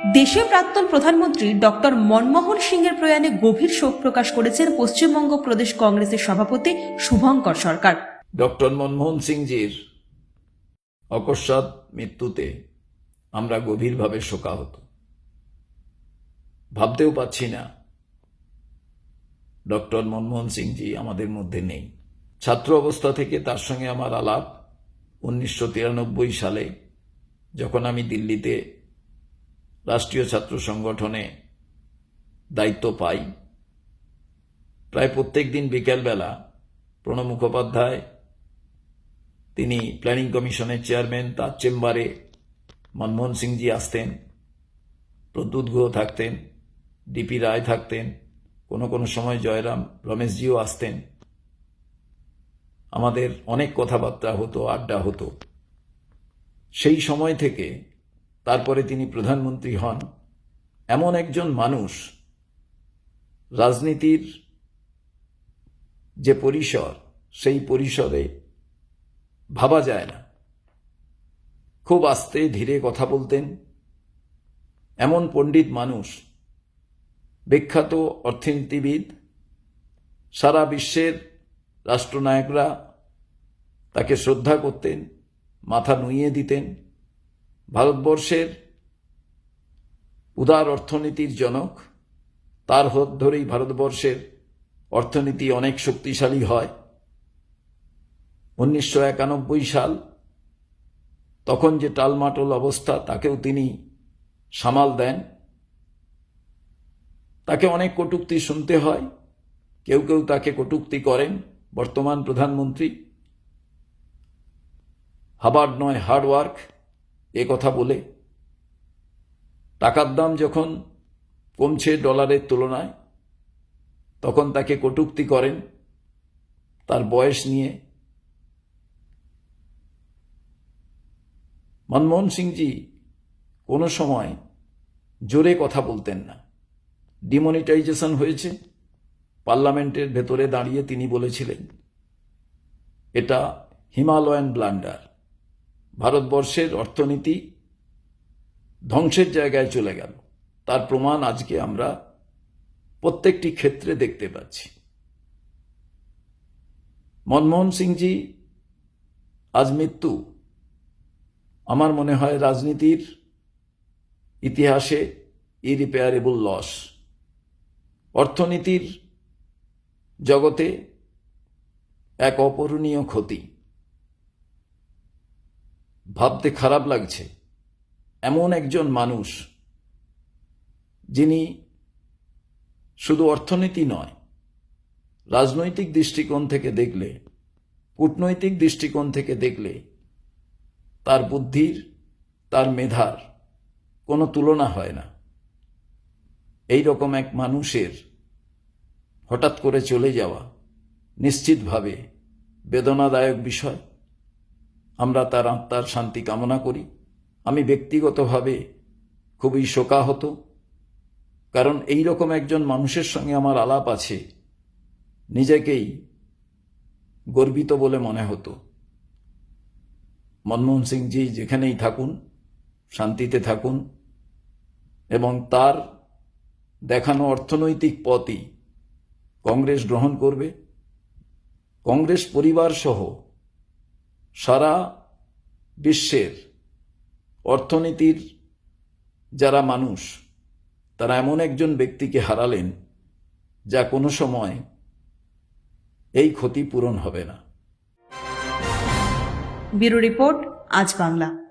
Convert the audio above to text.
দেশের প্রাক্তন প্রধানমন্ত্রী ডক্টর মনমোহন সিংয়ের প্রয়াণে গভীর শোক প্রকাশ করেছেন পশ্চিমবঙ্গ প্রদেশ কংগ্রেসের সভাপতি শুভঙ্কর সরকার। ডক্টর মনমোহন সিংজির অকস্মাৎ মৃত্যুতে আমরা গভীরভাবে শোকাহত। ভাবতেও পাচ্ছি না, ডক্টর মনমোহন সিংজি আমাদের মধ্যে নেই। ছাত্র অবস্থা থেকে তার সঙ্গে আমার আলাপ উনিশশো তিরানব্বই সালে, যখন আমি দিল্লিতে রাষ্ট্রীয় ছাত্র সংগঠনে দায়িত্ব পাই। প্রায় প্রত্যেক দিন বিকেলবেলা প্রণব মুখোপাধ্যায়, তিনি প্ল্যানিং কমিশনের চেয়ারম্যান, তার চেম্বারে মনমোহন সিংজি আসতেন, প্রদ্যুৎ গুহ থাকতেন, ডিপি রায় থাকতেন, কোনো কোনো সময় জয়রাম রমেশজিও আসতেন। আমাদের অনেক কথাবার্তা হতো, আড্ডা হতো। সেই সময় থেকে তারপরে তিনি প্রধানমন্ত্রী হন। এমন একজন মানুষ রাজনীতির যে পরিসর, সেই পরিসরে ভাবা যায় না। খুব আস্তে ধীরে কথা বলতেন। এমন পণ্ডিত মানুষ, বিখ্যাত অর্থনীতিবিদ, সারা বিশ্বের রাষ্ট্রনায়করা তাকে শ্রদ্ধা করতেন, মাথা নুইয়ে দিতেন। ভারতবর্ষের উদার অর্থনীতির জনক, তার হাত ধরেই ভারতবর্ষের অর্থনীতি অনেক শক্তিশালী হয়। উনিশশো একানব্বই সাল তখন যে টালমাটল অবস্থা, তাকেও তিনি সামাল দেন। তাকে অনেক কটূক্তি শুনতে হয়। কেউ কেউ তাকে কটূক্তি করেন, বর্তমান প্রধানমন্ত্রী। হাবার্ড নয় হার্ডওয়ার্ক এ কথা বলে টাকার দাম যখন কমছে ডলারের তুলনায়, তখন তাকে কটূক্তি করেন তার বয়স নিয়ে। মনমোহন সিংজি কোনো সময় জোরে কথা বলতেন না। ডিমনিটাইজেশন হয়েছে, পার্লামেন্টের ভেতরে দাঁড়িয়ে তিনি বলেছিলেন, এটা হিমালয়ান ব্লান্ডার। ভারতবর্ষের অর্থনীতি ধ্বংসের জায়গায় চলে গেল। তার প্রমাণ আজকে আমরা প্রত্যেকটি ক্ষেত্রে দেখতে পাচ্ছি। মনমোহন সিংজি, আজ মৃত্যু। আমার মনে হয় রাজনীতির ইতিহাসে ইরিপেয়ারেবল লস। অর্থনীতির জগতে এক অপূরণীয় ক্ষতি। ভাবতে খারাপ লাগছে। এমন একজন মানুষ যিনি শুধু অর্থনীতি নয়, রাজনৈতিক দৃষ্টিকোণ থেকে দেখলে, কূটনৈতিক দৃষ্টিকোণ থেকে দেখলে তার বুদ্ধির, তার মেধার কোনো তুলনা হয় না। এই রকম এক মানুষের হঠাৎ করে চলে যাওয়া নিশ্চিতভাবে বেদনাদায়ক বিষয়। আমরা তার আত্মার শান্তি কামনা করি। আমি ব্যক্তিগতভাবে খুবই শোকাহত, কারণ এই রকম একজন মানুষের সঙ্গে আমার আলাপ আছে, নিজেকেই গর্বিত বলে মনে হতো। মনমোহন সিংজি যেখানেই থাকুন, শান্তিতে থাকুন এবং তার দেখানো অর্থনৈতিক পথই কংগ্রেস গ্রহণ করবে। কংগ্রেস পরিবার সহ সারা বিশ্বের অর্থনীতির যারা মানুষ, তারা এমন একজন ব্যক্তিকে হারালেন যা কোনো সময় এই ক্ষতি পূরণ হবে না। ব্যুরো রিপোর্ট আজ বাংলা।